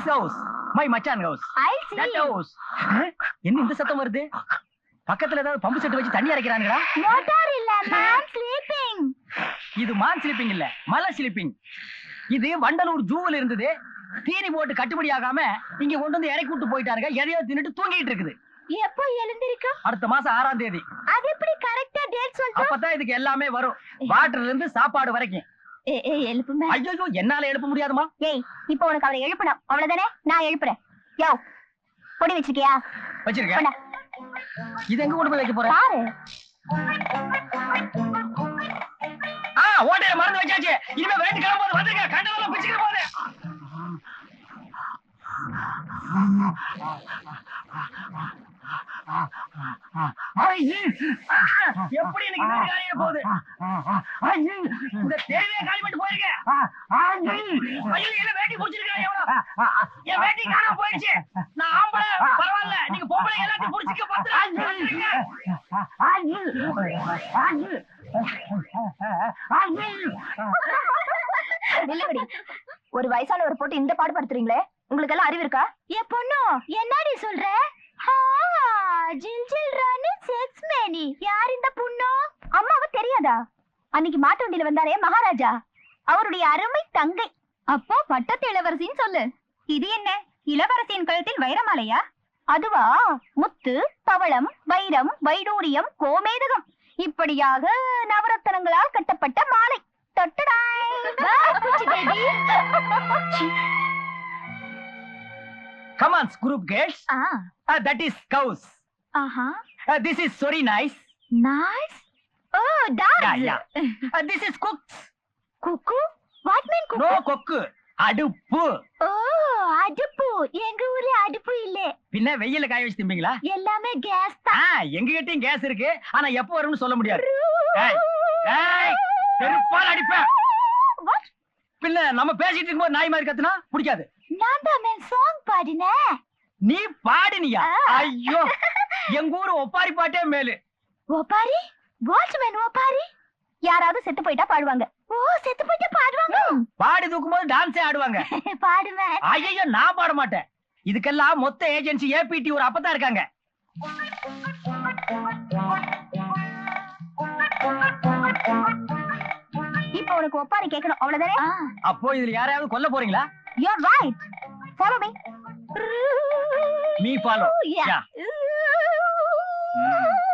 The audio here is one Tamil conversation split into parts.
திஸ் ஹவுஸ் மை மச்சான் ஹவுஸ் ஐ தட் ஹவுஸ் என்ன இந்த சத்தம் வருது? பக்கத்துல ஏதாவது பம்பு செட் வச்சு தண்ணி அரைக்கிறாங்களா மோட்டார் இல்ல மேம் ஸ்லீப்பிங் இது மான் ஸ்லிப்பிங் இல்ல மலை ஸ்லிப்பிங் இது வண்டலூர் ஜூவில் இருந்தது. தீனி போட்டு கட்டுப்படி ஆகாம இங்க கொண்டு வந்து இறக்கி விட்டு போயிட்டாருங்க. எதையோ தின்னுட்டு தூங்கிட்டு இருக்குது. எப்போ எழுந்திருக்கும்? அடுத்த மாசம் ஆறாம் தேதி. அது எப்படி கரெக்டா டேட் சொல்லிட்டு அப்பதான் இதுக்கு எல்லாமே வரும். வாட்டர்ல இருந்து சாப்பாடு வரைக்கும். ஏ ஏ எழுப்பு மேம் ஐயோ என்னால எழுப்ப முடியாதுமா? ஏய் இப்போ உனக்கு அவரை எழுப்பணும். அவ்வளவுதானே? நான் எழுப்புறேன். யோ பொடி வச்சிருக்கியா? வச்சிருக்கேன். இது எங்க கொண்டு போய் வைக்க போறேன் பாரு. ஆ ஓட்டையில மறந்து வச்சாச்சு. இனிமே வேட்டு கிளம்பும்போது வந்துருங்க. கண்டவெல்லாம் பிச்சுக்கிற போது. எப்படி எனக்கு காலியா போகுது? இந்த தேவையை காலி பண்ணிட்டு போயிருக்கேன். ஐயோ என்ன வேட்டி புடிச்சிருக்கேன் எவ்வளவு என் வேட்டி காணாம போயிடுச்சு. நான் ஆம்பளை பரவாயில்ல. நீங்க பொம்பளை எல்லாத்தையும் புடிச்சுக்க நில்லுங்கடி ஒரு வயசானவர் போட்டு இந்த பாடு படுத்துறீங்களே? உங்களுக்கு எல்லாம் அறிவு இருக்கா? ஏ பொண்ணு என்னடி சொல்ற? ஆ, ஜில் ஜில் ராணி செக்ஸ் மேனி யார் இந்த பொண்ணு? அம்மாவை தெரியாதா? அன்னைக்கு மாட்டு வண்டியில வந்தாரே மகாராஜா. அவருடைய அருமை தங்கை. அப்போ பட்டத்து இளவரசின்னு சொல்லு. இது என்ன? இளவரசியின் கழுத்தில் வைரமாலையா? அதுவா? முத்து பவளம் வைரம் வைடூரியம் கோமேதகம். இப்படியாக நவரத்தனங்களால் கட்டப்பட்ட மாலை. தொட்டடாய் குச்சி baby. Come on, group ஆஹா this is sorry nice. Nice oh yeah. Uh, this is cooks. Cook what mean cook No cook. அடுப்பு. ஓ அடுப்பு. எங்க ஊர்ல அடுப்பு இல்ல. பின்ன வெயில்ல காய வச்சு திம்பீங்களா? எல்லாமே கேஸ் தான். எங்க கிட்டயும் கேஸ் இருக்கு. ஆனா எப்போ வரும்னு சொல்ல முடியாது. செருப்பால் அடிப்பேன்? பின்ன நம்ம பேசிட்டு இருக்கும்போது நாய் மாதிரி கத்துனா? பிடிக்காது. நான் தான் சாங் பாடினேன். நீ பாடினியா. ஐயோ எங்க ஊரு ஒப்பாரி பாட்டே மேலு. ஒப்பாரி? வாட்ச்மேன் ஒப்பாரி? யாராவது செத்து போயிட்டா பாடுவாங்க. ஓ செத்து போயிட்டா பாடுவாங்க. பாடி தூக்கும் போது டான்ஸே ஆடுவாங்க. பாடுவேன். ஐயோ நான் பாட மாட்டேன். இதுக்கெல்லாம் மொத்த ஏஜென்சி ஏபிடி ஒரு அப்பதான் இருக்காங்க. இப்போ உனக்கு ஒப்பாரி கேட்கணும் அவ்வளவுதானே? அப்போ இதுல யாரையாவது கொல்ல போறீங்களா? You right follow me me follow Yeah.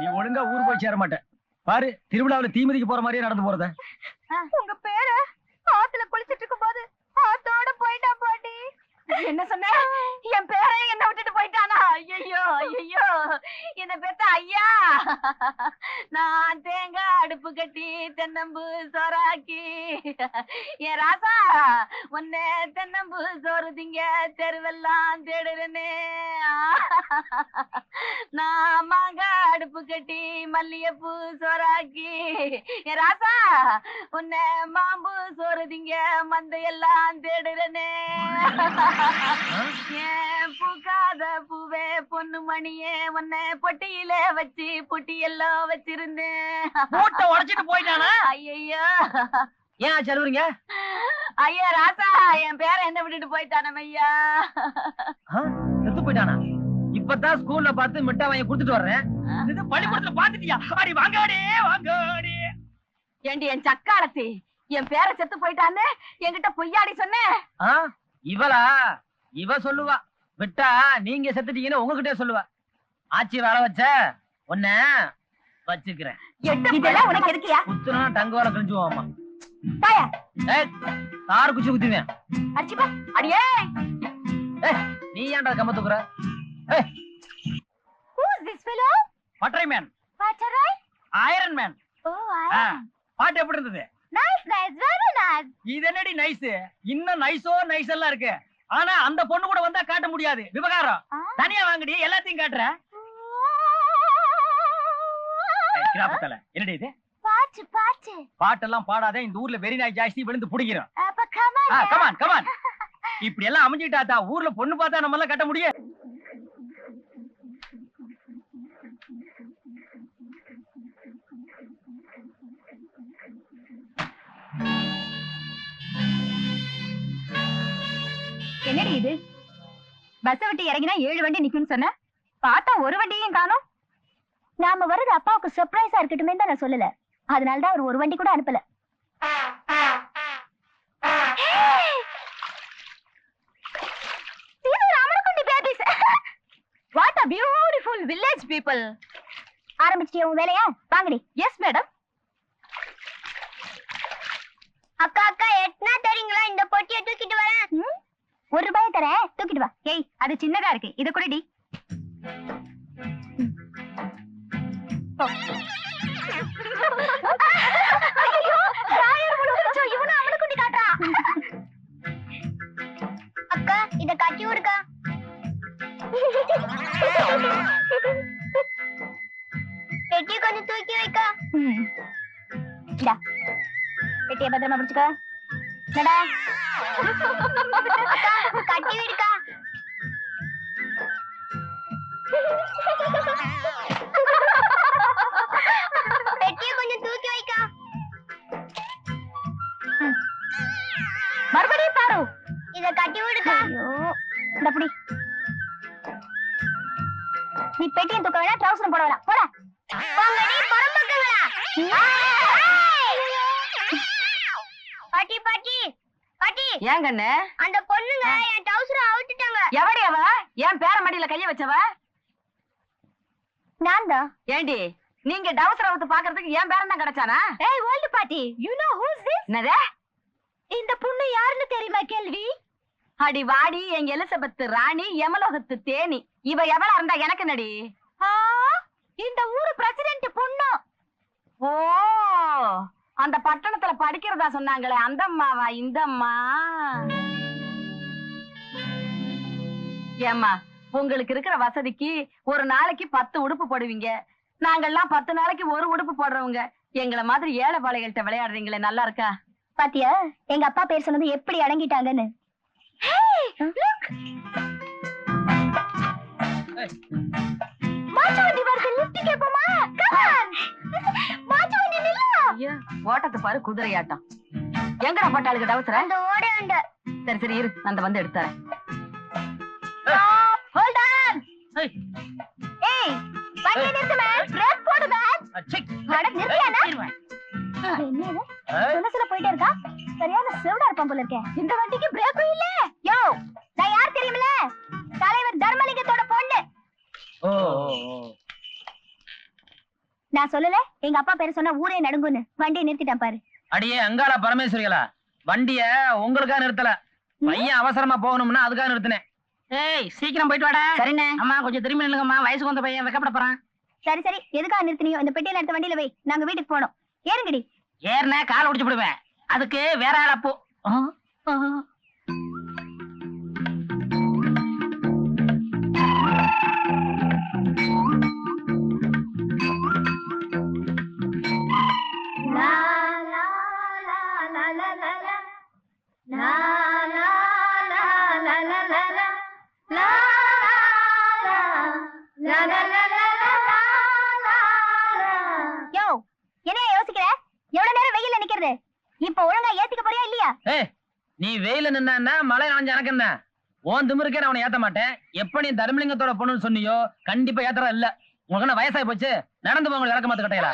நீ ஒழுங்கா ஊர் போய் சேர மாட்டேன். பாரு திருவிழாவுல தீமிதிக்கு போற மாதிரியே நடந்து போறத. உங்க பேரு ஆத்துல குளிச்சிட்டு இருக்கும் போது ஆத்தோட போயிட்டா பாட்டி. என்ன சொன்ன? என் பேரை என்ன விட்டுட்டு போயிட்டானா? ஐயோ ஐயோ என்ன பெத்த ஐயா? நான் தேங்காய் அடுப்பு கட்டி தென்னம்பு சோறாக்கி. என் ராசா உன்னை தென்னம்பு சோறு திங்க தெருவெல்லாம் தேடுறேனே. நான் மாங்காய் அடுப்பு கட்டி மல்லிகைப்பூ சோறாக்கி. என் ராசா உன்னை மாம்பு சோறு திங்க மந்தையெல்லாம் தேடுறனே. ஏன் பூக்காத பூவே பொண்ணு மணியே உன்னை பொட்டியில வச்சு பொட்டியெல்லாம் வச்சிருந்தேன். மூட்டை உடைச்சிட்டு போயிட்டானா? ஐயோ ஏன் செலவுறீங்க ஐயா ராசா என் பேரை என்ன விட்டுட்டு போயிட்டானம் ஐயா செத்து போயிட்டானா? இப்பதான் ஸ்கூல்ல பார்த்து மிட்டா வாங்கி கொடுத்துட்டு வர்றேன். இது பள்ளிக்கூடத்துல பாத்துட்டியா அடி வாங்காடே வாங்காடே ஏண்டி என் சக்காலத்தி என் பேரை செத்து போயிட்டான்னு என்கிட்ட பொய்யாடி சொன்னேன் இவளா? இவ சொல்லுவா. விட்டா நீங்க செத்துட்டீங்கன்னு உங்ககிட்டே சொல்லுவா. ஆச்சி வேலை வச்ச உன்ன வச்சுக்கிறேன். இதெல்லாம் உனக்கு எதுக்கியா குத்துனா டங்கு வேலை கிழிஞ்சுவாமா தாயா ஏய் தாறு குச்சி குத்துவேன் அடிச்சுப்பா. அடியே. ஏய் நீ ஏன்டா கம்ப தூக்குற? ஏய். Who is this fellow? பட்டறை மேன்? ஐரன் மேன் பாட்டு எப்படி இருந்தது. இது என்னடி நைஸ் இன்னும் நைஸோ நைஸ் எல்லாம் இருக்கு. ஆனா அந்த பொண்ணு கூட வந்தா காட்ட முடியாது. விவகாரம். தனியா வாங்கடி எல்லாத்தையும் காட்டுற. கிராப்பத்தல என்னடி இது? பாட்டு பாட்டு. பாட்டெல்லாம் பாடாத இந்த ஊர்ல வெறி நாய் ஜாஸ்தி விழுந்து புடிக்கிறோம். அப்ப கமல் கமான் கமான் இப்படி எல்லாம் அமைஞ்சிட்டாத்தா ஊர்ல பொண்ணு பார்த்தா நம்ம எல்லாம் கட்ட முடியும் என்னடி இது? பஸ் விட்டு இறங்கினா ஏழு வண்டி நிக்கும்னு சொன்ன? பார்த்தா ஒரு வண்டியும் காணோம். நாம வர்றது அப்பாவுக்கு சர்ப்ரைஸா இருக்கட்டுமே தான் நான் சொல்லல. அதனால தான் அவர் ஒரு வண்டி கூட அனுப்பல. What a beautiful village people ஆரம்பிச்சிட்டியா உன் வேலையா? வாங்கடி. எஸ் மேடம் அக்கா அக்கா எட்னா தரீங்களா இந்த பொட்டியை தூக்கிட்டு வரேன். ஒரு ரூபாய் தரேன். தூக்கிட்டு வா. ஏய் அது சின்னதா இருக்கு. இத கூட டி அக்கா இத கட்டி விடுக்கா. பெட்டி கொஞ்சம் தூக்கி வைக்கா. பெட்டியை பத்திரமா பிடிச்சுக்க. கட்டி விடுக்கா. மறுபடியும் பாரு. இத கட்டி விடுக்கா. இந்த புடி. நீ பெட்டியும் தூக்க வேணாம் ட்ரவுசரும் போட வேணாம். போடா. போங்கடி பரம்பக்கங்களா பாட்டி பாட்டி. பாட்டி. ஏன் கண்ணு? அந்த பொண்ணுங்க என் டவுசரை அவுத்துட்டாங்க. எவடி அவ? ஏன் பேர மடியில கைய வச்சவ? நான் தான். ஏண்டி? நீங்க டவுசர் அவுத்து பாக்குறதுக்கு ஏன் பேரன் தான் கிடைச்சானா? ஏய் ஓல்டு பாட்டி. யூ நோ ஹூஸ் திஸ் என்னது? இந்த பொண்ணு யாருன்னு தெரியுமா கேள்வி? அடி வாடி எங்க எலிசபெத் ராணி யமலோகத்து தேனி. இவ எவ்வளவு இருந்தா எனக்கு நடி ஆ இந்த ஊரு பிரசிடென்ட் பொண்ணு. ஓ அந்த பட்டணத்துல படிக்கிறதா சொன்னாங்களே அந்த அம்மாவா இந்த அம்மா ஏம்மா உங்களுக்கு இருக்கிற வசதிக்கு ஒரு நாளைக்கு பத்து உடுப்பு போடுவீங்க. நாங்கெல்லாம் பத்து நாளைக்கு ஒரு உடுப்பு போடுறவங்க. எங்களை மாதிரி ஏழை பாளைகள்கிட்ட விளையாடுறீங்களே நல்லா இருக்கா? பாத்தியா? எங்க அப்பா பேர் சொன்னது எப்படி அடங்கிட்டாங்கன்னு. ஓட்டத்தை பாரு குதிரையாட்டம். எங்கடா பட்டாளுக்கு டவுசர அந்த ஓட சரி சரி இரு. அந்த வந்து எடுத்துறேன் ஹோல்ட் ஆன் ஏய். ஏய் வண்டி நிறுத்து மேன் பிரேக் போடு மேன் அச்சிக். அட நிறுத்தியானா தீருவேன். என்னது? சொல்ல போயிட்டே இருக்கா? சரியான செவிடா இருப்பான் போல இருக்கேன் இந்த வண்டிக்கு பிரேக்கும் இல்ல. யோ நான் யார் தெரியுமில தலைவர் தர்மலிங்கத்தோட பொண்ணு. ஓ, ஓ, ஓ. நான் சொல்லல எங்க அப்பா பேரு சொன்னா ஊரே நடுங்குன்னு. வண்டியை நிறுத்திட்டான் பாரு. அடியே அங்காள பரமேஸ்வரிகளா? வண்டிய உங்களுக்கா நிறுத்தல? பையன் அவசரமா போகணும்னா அதுக்காக நிறுத்தினேன். ஏய் சீக்கிரம் போயிட்டு வாடா. சரிண்ணே. அம்மா கொஞ்சம் திரும்பி நில்லுங்கம்மா. வயசுக்கு வந்த பையன் வெக்கப்பட போறான். சரி சரி. எதுக்காக நிறுத்தினியோ இந்த பெட்டியில எடுத்த வண்டியில வை நாங்க வீட்டுக்கு போனோம். ஏறுங்கடி. ஏறின கால் ஒடிச்சு விடுவேன் அதுக்கு வேற ஆள் அப்போ யோ இப்ப ஒழுங்கா ஏத்திக்க போறியா இல்லையா? ஏய் நீ வெயில நின்னா மழை நாஞ்ச எனக்கு என்ன உன் திமிருக்கே நான் அவனை ஏத்த மாட்டேன். எப்ப நீ தர்மலிங்கத்தோட பொண்ணுன்னு சொன்னியோ கண்டிப்பா ஏத்துறா இல்ல. உங்களுக்கு என்ன வயசாயி போச்சு? நடந்து போங்க இறக்க மாத்து கட்டையில.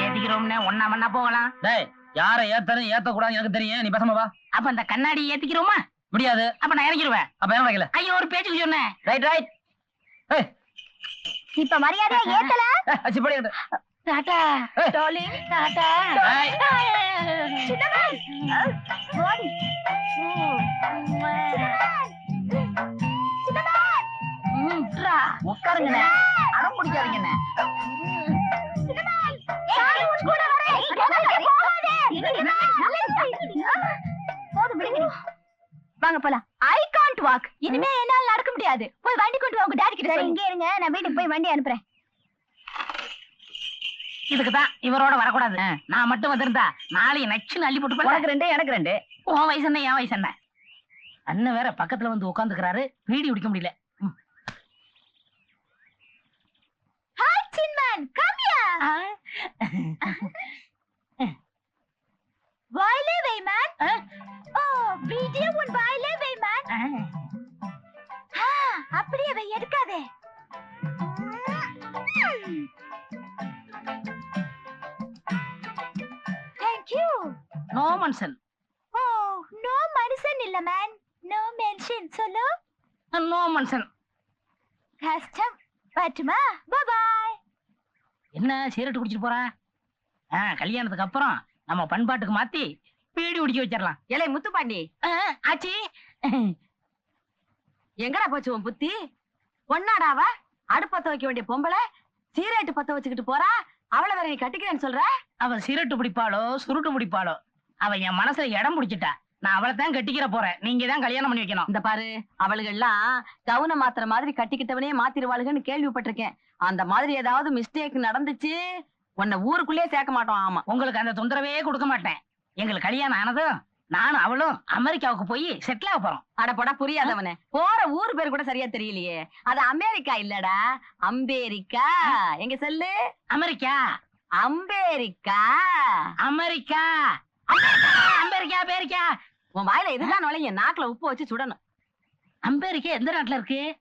ஏத்திக்கிறோம்னு. ஒன்னா மண்ணா போகலாம். டேய் யாரை ஏத்தணும் ஏத்த கூடாது எனக்கு தெரியும். நீ பேசாம வா. அப்ப அந்த கண்ணாடி ஏத்திக்கிறோமா? முடியாது. அப்ப நான் இறங்கிடுவேன் அப்ப என்ன வைக்கல ஐயோ ஒரு பேச்சுக்கு சொன்னேன். ரைட் ரைட் ஏய் இப்ப மரியாதையா ஏத்தல? ஏய், அச்சி படி என்கிட்ட. டாடா. Darling tata. சின்னவன். அடம். போதும் விடுங்க. வாங்க போலாம். ஐ காண்ட் வாக் இனிமே என்னால நடக்க முடியாது. போய் வண்டி கொண்டு வா உங்க டாடி கிட்ட இங்கே இருங்க. நான் வீட்டுக்கு போய் வண்டி அனுப்புறேன். இதுக்கு தான் இவரோட வரக்கூடாது. நான் மட்டும் வந்திருந்தா நாளைக்கு நச்சுன்னு அள்ளி போட்டு போல உனக்கு ரெண்டு எனக்கு ரெண்டு. உன் வயசு என்ன என் வயசு என்ன? அண்ணன் வேற பக்கத்துல வந்து உட்காந்துக்கிறாரு பீடி குடிக்க முடியல. ஹாய் சின்மன் கம் ஹியர் வாயிலே நோ மன்சன் ஓ நோ மனுஷன் இல்ல மேன் நோ மென்ஷன் சொல்லு. நோ மன்சன் கஷ்டம். பட்டுமா பாய் என்ன சிகரெட் குடிச்சிட்டு போறா? ஆ கல்யாணத்துக்கு அப்புறம் நம்ம பண்பாட்டுக்கு மாத்தி பீடி குடிக்க வச்சிடலாம் ஏலே முத்துப்பாண்டி. ஆ, ஆச்சி. எங்கடா போச்சு உன் புத்தி? பொண்ணாடாவ அடுப்பத்த வைக்க வேண்டிய பொம்பளை? சீரேட்டு பத்த வச்சுக்கிட்டு போறா? அவளை வேற நீ கட்டிக்கிறேன்னு சொல்ற? அவ சிகரெட்டு பிடிப்பாளோ சுருட்டு பிடிப்பாளோ? அவ என் மனசுல இடம் பிடிச்சிட்டா. நான் அவளை தான் கட்டிக்கிற போறேன். நீங்க தான் கல்யாணம் பண்ணி வைக்கணும். இந்த பாரு அவளுகெல்லாம் கவுன மாத்துற மாதிரி கட்டிக்கிட்டவனே மாத்திருவாளுகன்னு கேள்விப்பட்டிருக்கேன். அந்த மாதிரி ஏதாவது மிஸ்டேக் நடந்துச்சு உன்னை ஊருக்குள்ளேயே சேர்க்க மாட்டோம் ஆமா. உங்களுக்கு அந்த தொந்தரவே கொடுக்க மாட்டேன். எங்களுக்கு கல்யாணம் ஆனதும் நானும் அவளும் அமெரிக்காவுக்கு போய் செட்டில் ஆக போறோம். அட போடா புரியாதவனே. போற ஊர் பேர் கூட சரியா தெரியலையே. அது அமெரிக்கா இல்லடா. அம்பேரிக்கா. எங்க சொல்லு? அமெரிக்கா. அம்பேரிக்கா. அமெரிக்கா. அம்பேரிக்கா அமெரிக்கா உன் வாயில இதுதான் நுழைய நாக்குல உப்பு வச்சு சுடணும். அம்பேரிக்கா எந்த நாட்டுல இருக்கு?